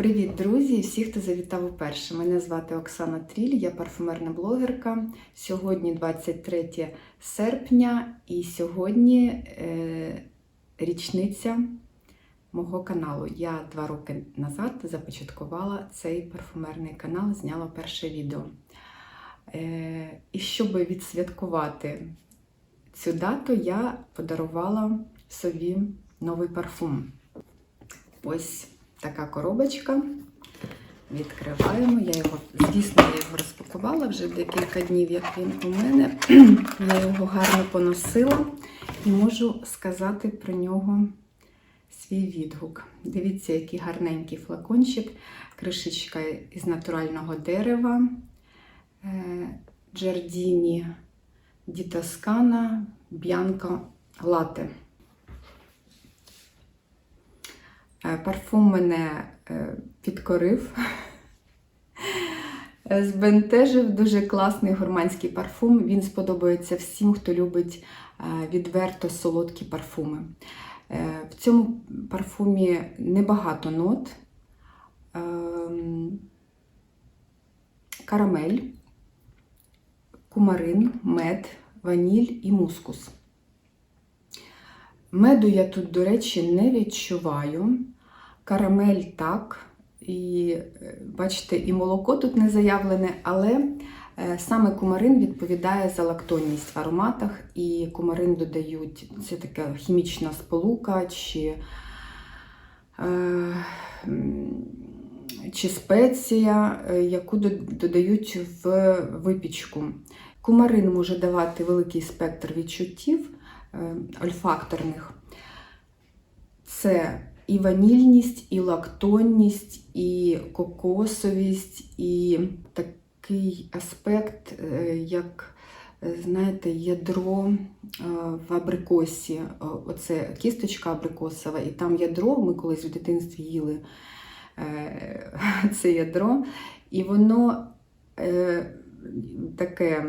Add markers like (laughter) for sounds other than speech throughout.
Привіт, друзі! і Всі, хто завітав уперше. Мене звати Оксана Тріль, я парфумерна блогерка. Сьогодні 23 серпня, і сьогодні е, річниця мого каналу. Я два роки назад започаткувала цей парфумерний канал, зняла перше відео. Е, і щоб відсвяткувати цю дату, я подарувала собі новий парфум. Ось така коробочка. Відкриваємо. Я його, звісно, я його розпакувала вже декілька днів, як він у мене. (clears throat) Я його гарно поносила і можу сказати про нього свій відгук. Дивіться, який гарненький флакончик, кришечка із натурального дерева. Джардіні Ді Тоскана Б'янко Лате. Парфум мене е, підкорив, збентежив дуже класний гурманський парфум. Він сподобається всім, хто любить е, відверто солодкі парфуми. Е, В цьому парфумі небагато нот, Ем, карамель, кумарин, мед, ваніль і мускус. Меду я тут, до речі, не відчуваю. Карамель так. І е, бачите, і молоко тут не заявлене, але е, саме кумарин відповідає за лактонність в ароматах, і кумарин додають, це така хімічна сполука чи, е, чи спеція, яку додають в випічку. Кумарин може давати великий спектр відчуттів ольфакторних. Це і ванільність, і лактонність, і кокосовість, і такий аспект, як, знаєте, ядро в абрикосі. Оце кісточка абрикосова, і там ядро, ми колись в дитинстві їли (laughs) це ядро, і воно таке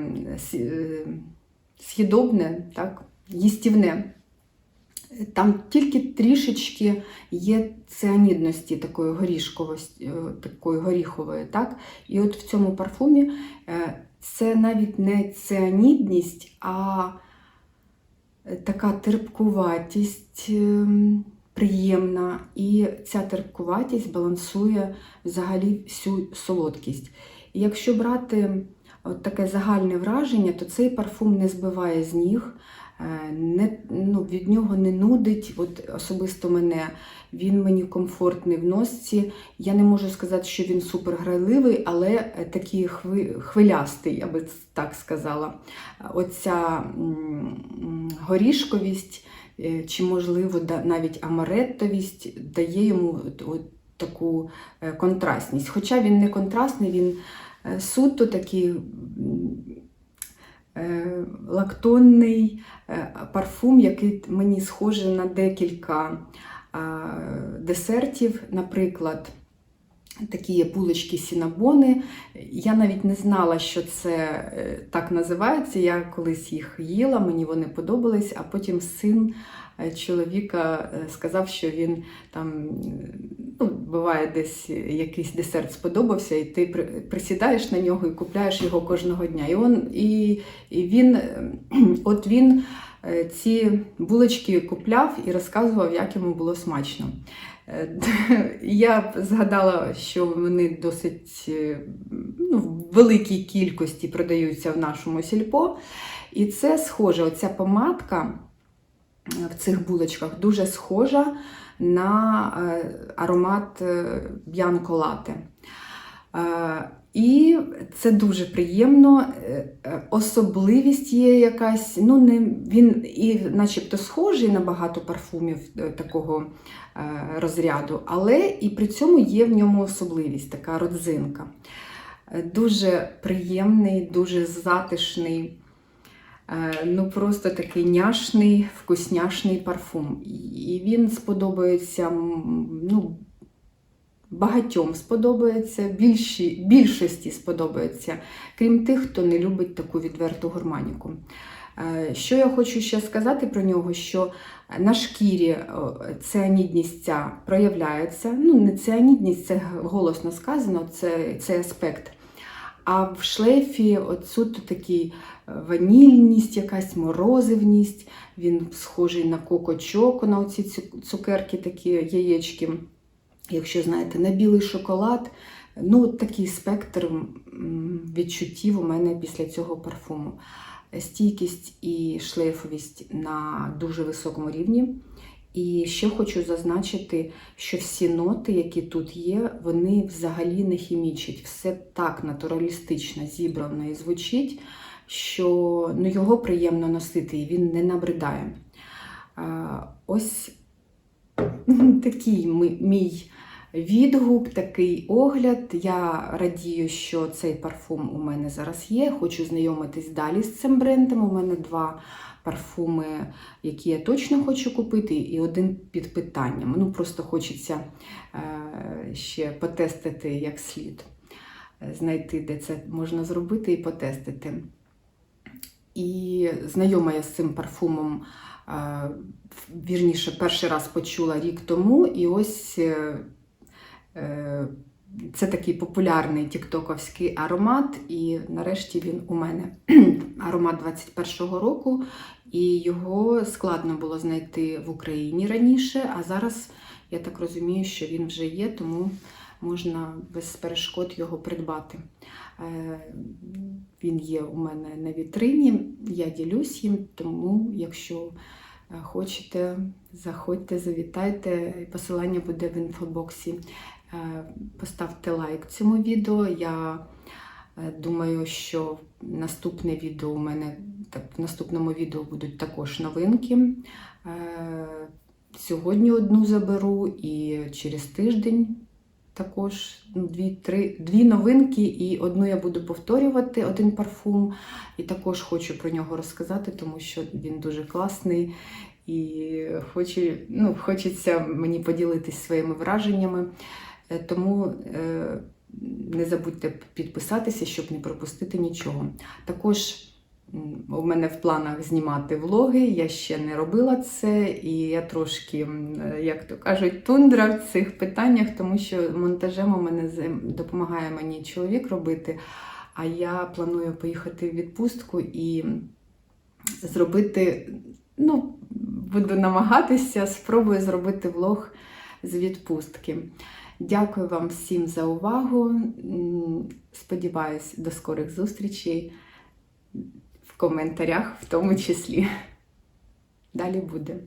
с'їдобне, так, їстівне. Там тільки трішечки є ціанідності такої горішковості, такої горіхової. Так? І от в цьому парфумі це навіть не ціанідність, а така терпкуватість приємна. І ця терпкуватість балансує взагалі всю солодкість. І якщо брати от таке загальне враження, то цей парфум не збиває з ніг, не, ну, від нього не нудить. От Особисто мене він мені комфортний в носці. Я не можу сказати, що він суперграйливий, але такий хвилястий, я би так сказала. Оця горішковість, чи, можливо, навіть амареттовість дає йому от таку контрастність. Хоча він не контрастний, він суто такий лактонний парфум, який мені схожий на декілька десертів, наприклад. Такі є булочки сінабони. Я навіть не знала, що це так називається. Я колись їх їла, мені вони подобались, а потім син чоловіка сказав, що він там ну, буває десь якийсь десерт сподобався, і ти присідаєш на нього і купляєш його кожного дня. І, он, і, і він, (clears throat) от він ці булочки купляв і розказував, як йому було смачно. (laughs) Я згадала, що вони досить ну, в великій кількості продаються в нашому сільпо. І це схоже, оця помадка в цих булочках дуже схожа на аромат б'янко лате. І це дуже приємно. Особливість є якась, ну не він і начебто схожий на багато парфумів такого розряду, але і при цьому є в ньому особливість, така родзинка. Дуже приємний, дуже затишний, ну просто такий няшний, вкусняшний парфум. І він сподобається ну, багатьом сподобається, більші, більшості сподобається, крім тих, хто не любить таку відверту гурманіку. Е, Що я хочу ще сказати про нього, що на шкірі о, ціанідність ця проявляється. Ну, не ціанідність, це голосно сказано, це цей аспект. А в шлейфі отсюд такий е, ванільність, якась морозивність, він схожий на коко-чоко, на оці цукерки, такі яєчки. Якщо знаєте, на білий шоколад. Ну, от такий спектр відчуттів у мене після цього парфуму. Стійкість і шлейфовість на дуже високому рівні. І ще хочу зазначити, що всі ноти, які тут є, вони взагалі не хімічать. Все так натуралістично зібрано і звучить, що ну, його приємно носити і він не набридає. Ось (laughs) такий мій відгук, такий огляд. Я радію, що цей парфум у мене зараз є. Хочу знайомитись далі з цим брендом. У мене два парфуми, які я точно хочу купити, і один під питанням. Ну, просто хочеться е, ще потестити як слід, знайти, де це можна зробити, і потестити. І знайома я з цим парфумом, е, вірніше, перший раз почула рік тому, і ось е, це такий популярний тіктоковський аромат, і нарешті він у мене (clears throat) аромат 21-го року, і його складно було знайти в Україні раніше, а зараз я так розумію, що він вже є, тому можна без перешкод його придбати. Е, Він є у мене на вітрині, я ділюсь їм, тому якщо е, хочете, заходьте, завітайте, посилання буде в інфобоксі. Е, Поставте лайк цьому відео. Я е, думаю, що наступне відео у мене так, в наступному відео будуть також новинки. Е, Сьогодні одну заберу і через тиждень також ну, дві, три, дві новинки, і одну я буду повторювати, один парфум. І також хочу про нього розказати, тому що він дуже класний. І хочу, ну, хочеться мені поділитись своїми враженнями. Е, Тому е, не забудьте підписатися, щоб не пропустити нічого. Також у мене в планах знімати влоги, я ще не робила це, і я трошки, е, як то кажуть, тундра в цих питаннях, тому що монтажем у мене допомагає мені чоловік робити. А я планую поїхати в відпустку і зробити, ну, буду намагатися, спробую зробити влог з відпустки. Дякую вам всім за увагу. Сподіваюсь, до скорих зустрічей в коментарях, в тому числі. Далі буде.